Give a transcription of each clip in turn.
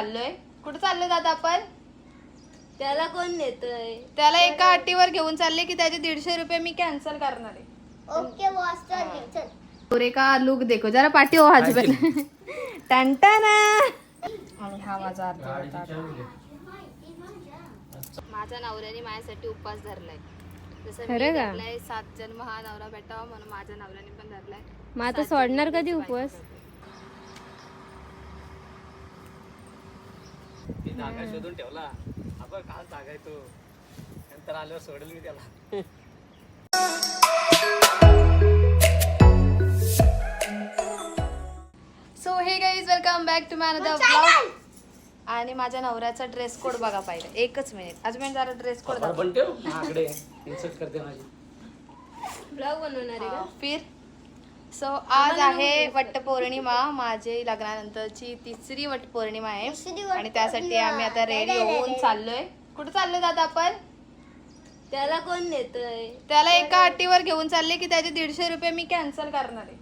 चाललोय. कुठं चाललोय दादा आपण? त्याला कोण नेतोय? त्याला एका अट्टीवर घेऊन चालले की त्याचे दीडशे रुपये मी कॅन्सल करणार आहे. ओके बॉस चल पुरे का लुक देखो. जरा पाठी हो टंटना आणि हा माझा होता. माझ्या नवऱ्याने माझ्यासाठी उपवास धरलाय. जसं मी खरं का? धरलाय सात जन्म हा नवरा भेटावा म्हणून माझ्या नवऱ्याने पण धरलाय. मग आता सोडणार कधी उपवास? ती जागा शोधून ठेवला. आपण काल जागा आहे तो. नंतर आल्यावर सोडेल मी त्याला. So hey guys welcome back to man the blog आणि माझ्या नवऱ्याचा ड्रेस कोड बघा पाहिजे एकच मिनिट अजून जरा ड्रेस कोड माकडे इन्सर्ट करते माझी. ब्लॉग बनवणार आहे फिर. सो आज आहे वटपौर्णिमा. माझे लग्नानंतरची तिसरी वटपौर्णिमा आहे. आणि त्यासाठी आम्ही आता रेडी होऊन चाललोय. कुठं चाललोय दादा आपण? त्याला कोण नेतोय? त्याला एका अट्टीवर घेऊन चालले की त्याचे दीडशे रुपये मी कॅन्सल करणार आहे.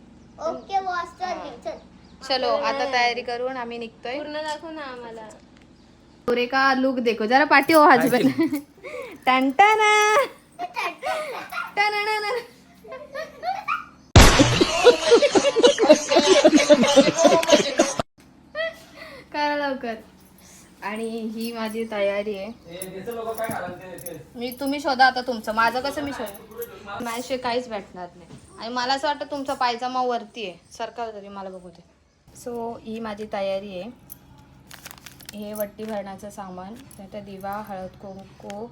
ओके बॉस चल चलो. आता तयारी करून आम्ही निघतोय. पूर्ण दाखव ना आम्हाला. पुरे का लुक देखो. जरा पाठी हो हजबंड टंटना टननन. करा ही माझी तयारी आहे. मी तुम्ही शोधा आता तुमचं. माझं कसं मी शोध माझ्याशिवाय काहीच भेटणार नाही. आणि मला असं वाटतं तुमचा पायजमा वरती आहे. सरकार तरी मला बघू दे. सो ही माझी तयारी आहे. हे वट्टी भरण्याचं सामान त्यात दिवा हळद कुंकू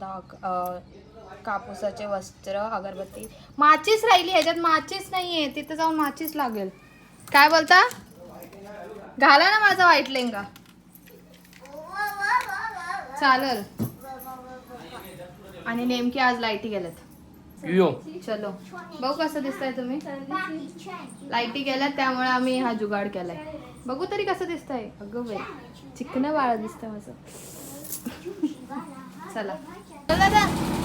दाग कापूसाचे वस्त्र अगरबत्ती. माचीच राहिली ह्याच्यात माचीच नाही आहे तिथं जाऊन माचीच लागेल. काय बोलता? घाला ना माझा व्हाईट लेंगा. चालेल. आणि नेमकी आज लाईटी गेल्यात. यो. चलो. बघू कसं दिसताय तुम्ही. लाईटी गेल्यात त्यामुळे आम्ही हा जुगाड केलाय. बघू तरी कसं दिसतंय. अगं बाई चिकन बाळ दिसतंय माझं. चला. चल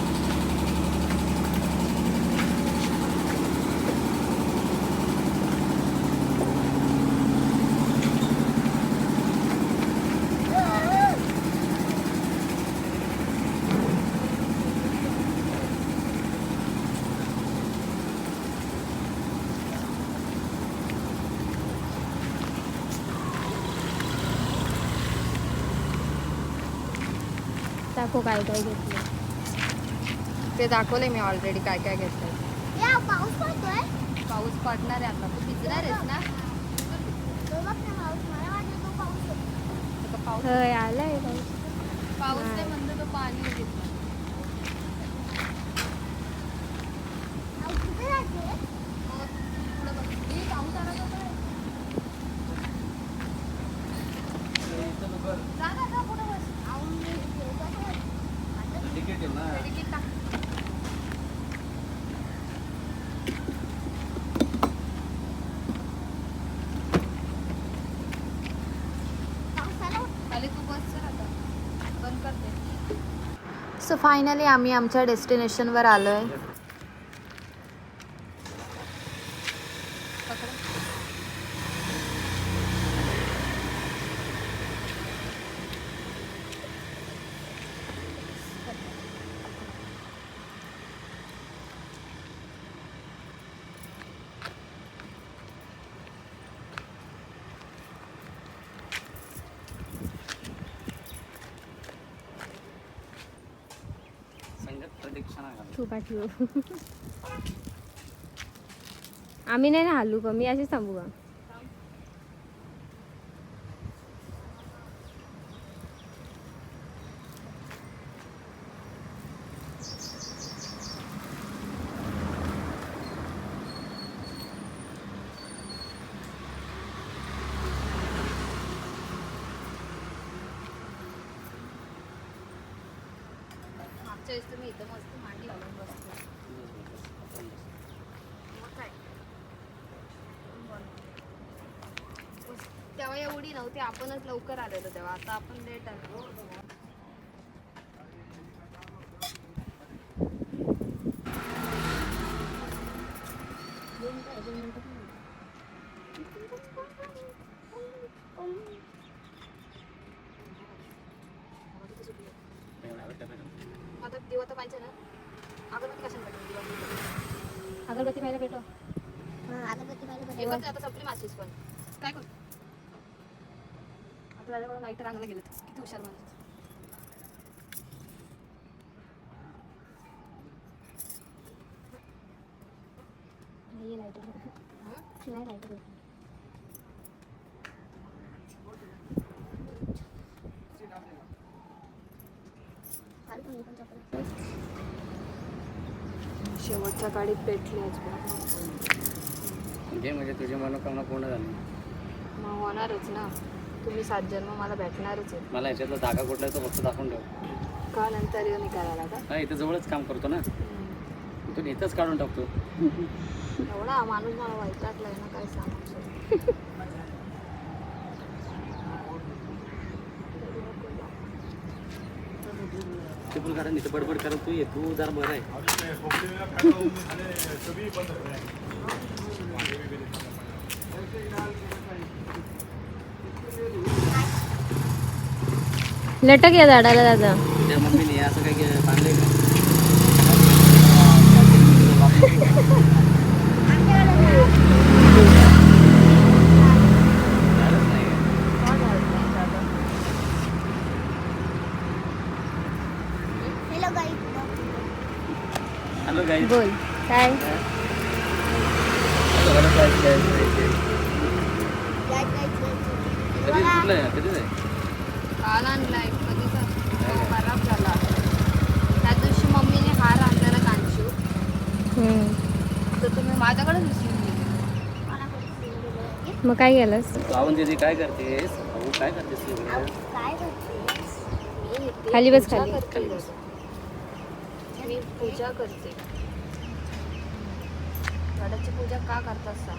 दाखव काय काय घेतलं ते दाखवले मी ऑलरेडी काय काय घेतलंय. या पाऊस पडतोय? पाऊस पडणार आहे आता. तू भिजणार आहेस ना? तो बघ ना पाऊस. आलाय पाऊस. पाऊस नाही म्हणतो तो पाणी येते पाऊस कुठे जाते जा ना, जा, पुढं बस. आऊन मी येतो आहे. तिकीट ठेव ना तिकीट टाक. पावसाला खाली तू बस चल आता बंद करते सो फायनली आम्ही आमच्या डेस्टिनेशनवर आलो आहे प्रदक्षिणा पाठवू तू आम्ही नाही ना हलू का? मी असेच थांबू का मागच्या वेळेस तुम्ही इथं मस्त मांडी घालून बसले मग काय तेव्हा एवढी नव्हती आपणच लवकर आलेलो तेव्हा. आता आपण लेट आलो. आता दिवा तर पाहिजे ना. अगरबत्ती कशाला भेटू? दिवा अगरबत्ती पाहिजे भेटो? अगरबत्ती पाहिजे आता संपली माचीस पण. काय करू? माझ्याकडून लाइट रांगला गेलं. किती हुशार माणूस नाही लाइट नाही. लाइट. शेवटच्या गाडीत पेटली आज घे म्हणजे तुझी मनोकामना पूर्ण झाली. मग होणारच ना. तुम्ही सात जन्म मला भेटणारच आहे मला याच्यातला धागा कुठला तो फक्त दाखवून ठेव. का नंतर येऊन करायला का? हा इथं जवळच काम करतो ना. तू इथंच काढून टाकतो. एवढा माणूस मला वैतागलाय ना काय सांगू ते पण कारण इथं बडबड करत तू ये तू जरा बरं आहे. लटक या झाडाला दादा. त्या मम्मीने असं काही के- बांधलंय का झालंच नाही. Hello guys. हॅलो गाईज बोल काय hello guys, guys, guys, guys. Guys, guys, guys. कधी बघा. कुठलं आहे? कधीच आहे काल आणलाय कधीचा तो खराब झाला त्या दिवशी मम्मीने हार आणलेला कांचू हम्म. तर तुम्ही माझ्याकडे विसरून गेले मला कोणी दिलं. मग काय केलंस पाहून दीदी काय करतेस भाऊ काय करतेस तू अहो, काय करतेस? मी इथे खाली बस, पूजा खाली. करते खाली बस. मी पूजा करते झाडाची पूजा का करत असता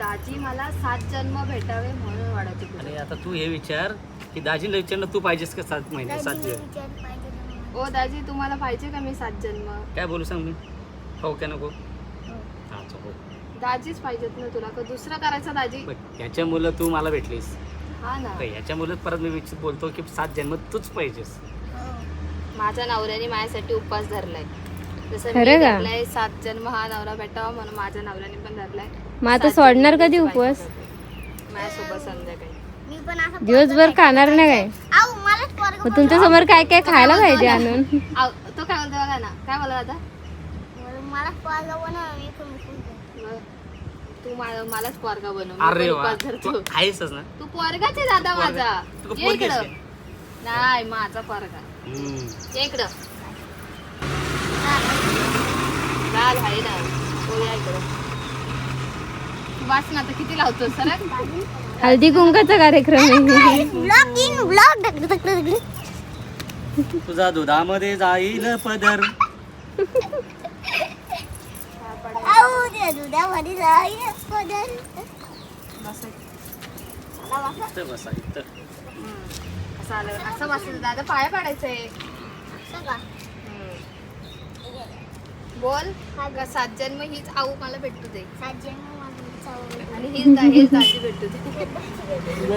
दाजी मला सात जन्म भेटावे म्हणून वाडाची अरे पूजा आता तू हे विचार की दाजीला विचारणं तू पाहिजेस का सात महिने सात दिवस. ओ दाजी तुम्हाला पाहिजे का मी सात जन्म काय बोलू सांग मी हो काय नको? हा. हो दाजीच पाहिजेत ना तुला का दुसरं करायचं दाजी? बघ याच्या मुलं तू मला भेटलीस. हा ना. तर याच्या मुलं परत मी विच- बोलतो की सात जन्म तूच पाहिजेस. हो. माझ्या नवऱ्याने माझ्यासाठी उपवास धरलाय. जसं मी खरं का? धरलाय सात जन्म हा नवरा भेटावा म्हणून माझ्या नवऱ्याने पण धरलाय. मग आता सात सोडणार कधी उपवास. माझ्यासोबत संध्याकाळी. मी पण असं दिवसभर खाणार नाही काय? अहो, मलाच पोरगं मग तुमच्यासमोर काय काय खायला पाहिजे आणून? आव, तो काय बोलतो बघा ना. काय बोला आता? पोरगं बनव, मी पण. तू मला मलाच पोरगा बनव. मी अरे वा धरतो. तू आहेसच ना? तू पोरगाच आहे दादा पोरगा. माझा. तू ये इकडं. नाही माझा पोरगा. हम्म. ये इकडं. लाल आहे ना. तो या इकडं. तू वाच ना आता किती लावतो सर हळदी कुंकाचा कार्यक्रम आहे. ब्लॉग इन ब्लॉग तुझा दुधामध्ये जाईल पदर. इथं बसा इथं असं आलं असं दादा पाया पाडायचंय? बोल का सात जन्म हीच आऊ मला भेटू दे. आणि हीच दा- हेच दाजी भेटू दे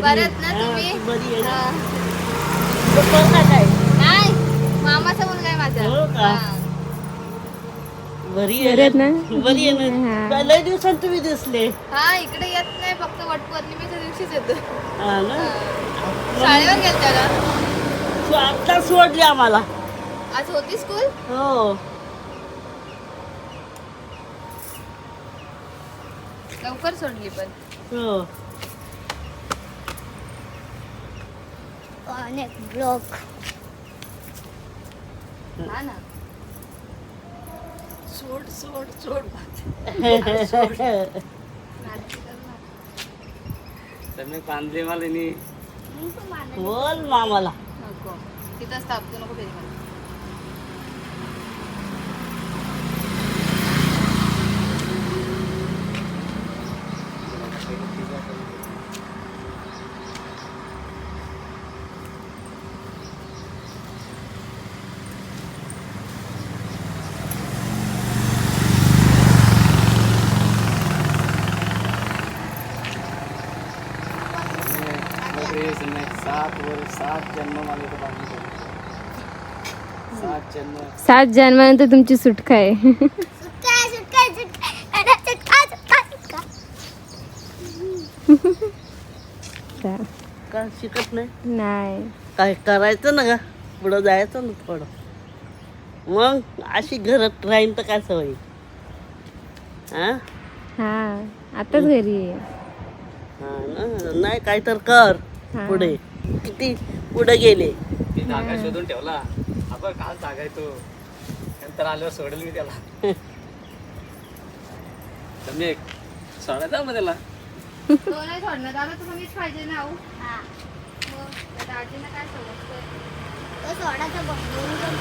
परत ना तुम्ही हा. नाही मामाचा मुलगा आहे माझा हा. बरी बरं ना? बरी आहे हा. ना लय दिवसांत तुम्ही दिसले? हा इकडे येत नाही फक्त वटपौर्णिमेच्या दिवशीच येतो. हा ना. शाळेवर गेलत्या का? तू आता सोडली आम्हाला. आज होती स्कूल? हो. लवकर सोडली पण. हो. अनेक ब्लॉग हा ना. सोड सोड सोड. तर मी मला. बोल मामाला नको तिथंच तापतो नको सात जन्म मला इथं बांधून ठेवलं. सात जन्म. सात जन्मानंतर तुमची सुटका आहे. सुटका सुटका सुटका अरे, सुटका सुटका सुटका चा- का शिकत नाही? नाही. काय करायचं ना का पुढं जायचं ना थोडं. मग अशी घरात राहीन तर काय सवय? हा? हा आताच घरी आहे. हा ना? नाही काय तर कर हा. पुढे. किती पुढे गेले. ती जागा शोधून ठेवला. आपण काल जागा आहे तो नंतर आल्यावर सोडेल मी त्याला. सम्यक सोडायचा मग त्याला. तो नाही सोडणार. दादा तुला मीच पाहिजे ना आऊ हा. मग दाजीनं काय सोडायचं? तो सोडाचा बघून पण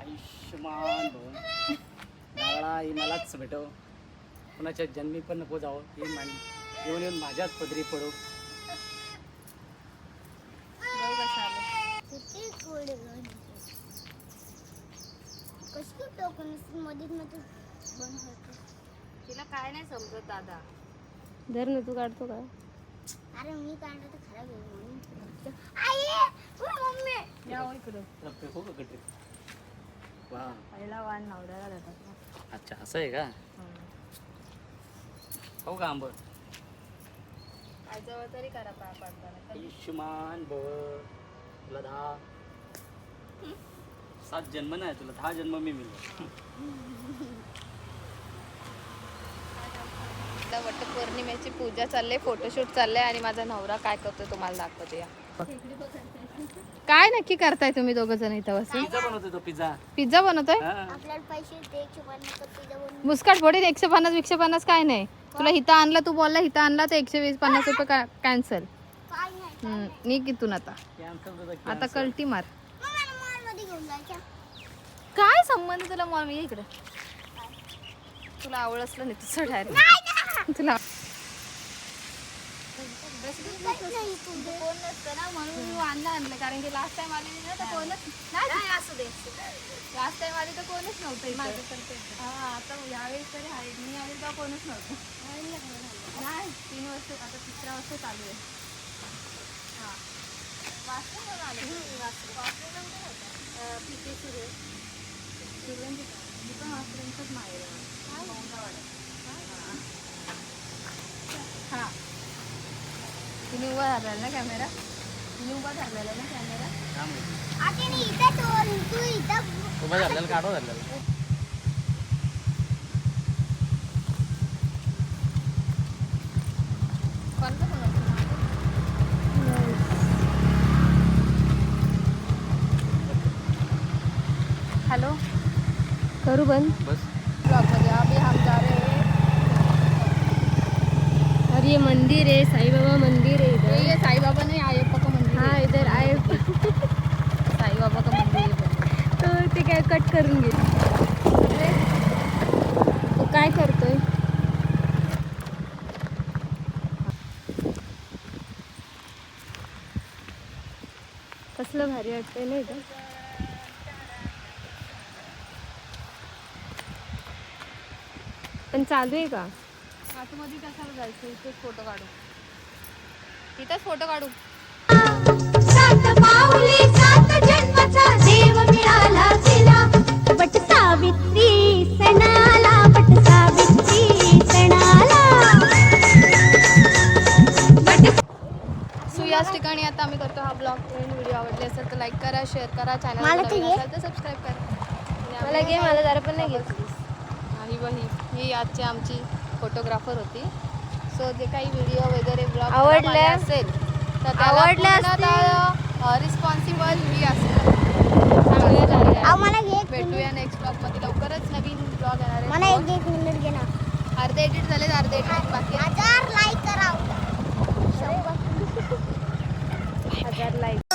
आयुष्यमान भव. नारळा ही मलाच भेटव कुणाच्या जन्मी पण नको जावं हे मान येऊन येऊन माझ्याच पदरी पडो. तिला काय नाही समजत दादा. धर ना तू काढतो का? अरे मी काढलं तर खराब आहे म्हणून आई ओ मम्मी. या हो इकडं. वा. पहिला वाण नवऱ्याला देतात अच्छा असं आहे का? हो का आंबट? तरी करा पाय पडताना आयुष्यमान भव. तुला दहा. सात जन्म नाही तुला दहा जन्म मी मिळलो. आता वट पौर्णिमेची पूजा चालले फोटोशूट चाललंय आणि माझा नवरा काय करतोय तुम्हाला दाखवते या. काय नक्की करताय तुम्ही दोघ जण इथं बसून? पिझ्झा बनवतो तो पिझ्झा. पिझ्झा बनवतोय? हा. आपल्याला पैसे दे एकशे पन्नास बनवून मुस्काट फोडीत एकशे पन्नास एकशे पन्नास काय नाही. तुला हिथं आणलं तू बोलला हिथं आणला तर एकशे वीस पन्नास रुपये कॅन्सल काय नाही निघ इथून आता. Cancel तुझं आता. कल्टी मार. मग मला मॉलमध्ये घेऊन जायच्या काय संबंध तुला मॉल मी इकडे. तुला आवड असलं नाही तुझं डायरेक्ट तुला कोण नसतं ना म्हणून मी वांदा आणलं कारण की लास्ट टाइम आलेली ना तर कोणच नाही असू दे लास्ट टाइम आली तर कोणच नव्हतं माझं इथं. हा आता यावेळेस तरी आहे मी आले तेव्हा कोणच नव्हतं नाही तीन वर्ष आता तिसऱ्या वर्ष चालू आहे हां वाचलं आले वाचलं नंतर पिके सुरू सुरवंती मी पण वाचल्यांचंच माहेर आहे माझं. मौंदावाड्यात. तुम्ही उभा धरलेला ना कॅमेरा तुम्ही उभा धरलेला ना कॅमेरा इथं तू इथं उभा काढो कोणतं हॅलो? करू बंद. बस. ब्लॉगमध्ये अभी हम जा रहे हैं और ये मंदिर है साईं बाबा मंदिर है ये इधर ये साई बाबा नहीं आयप्पा का मंदिर हाँ है इधर आए साई बाबा का मंदिर है इधर. तो ते काय कट करून घे तो काय करतोय कसलं भारी वाटतंय ना इथं पण चालू आहे का? आतमध्ये कशाला जायचं? इथेच फोटो काढू. इथंच फोटो काढू. सो याच ठिकाणी आता आम्ही करतो हा ब्लॉग. तुम्ही व्हिडिओ आवडले असेल तर लाईक करा शेअर करा चॅनल मला तर. तर सबस्क्राईब करा. मला घे मला जरा पण नाही घेत. ही बही. ही आजची आमची फोटोग्राफर होती. सो जे काही व्हिडिओ वगैरे ब्लॉग आवडले असेल तर आवडले असतील? रिस्पॉन्सिबल मी असेल भेटूया नेक्स्ट ब्लॉगमध्ये लवकरच नवीन ब्लॉग येणार आहे. मला एक एक मिनिट अर्धे एडिट झाले अर्धे एडिट बाकी हजार लाईक करा हजार लाईक